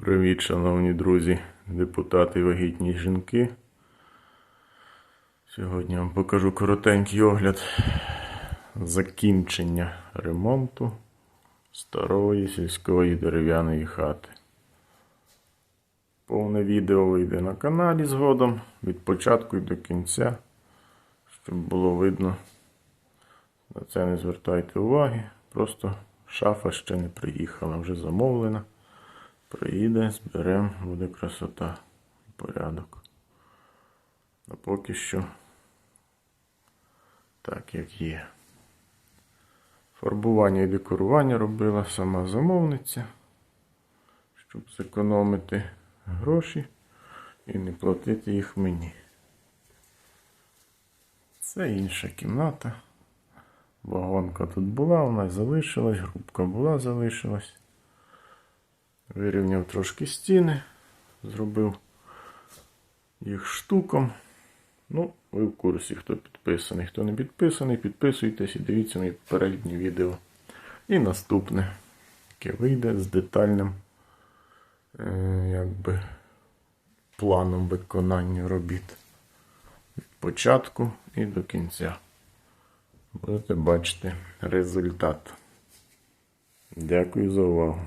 Привіт, шановні друзі, депутати і вагітні жінки. Сьогодні я вам покажу коротенький огляд закінчення ремонту старої сільської дерев'яної хати. Повне відео вийде на каналі згодом від початку і до кінця, щоб було видно. На це не звертайте уваги. Просто шафа ще не приїхала, вже замовлена. Приїде, зберемо, буде красота і порядок. А поки що так, як є. Фарбування і декорування робила сама замовниця, щоб зекономити гроші і не платити їх мені. Це інша кімната. Вагонка тут була, вона залишилась, грубка була, залишилась. Вирівняв трошки стіни, зробив їх штуком. Ну, ви в курсі, хто підписаний. Хто не підписаний, підписуйтесь і дивіться мої попередні відео. І наступне, яке вийде з детальним е, якби, планом виконання робіт. Від початку і до кінця. Будете бачити результат. Дякую за увагу.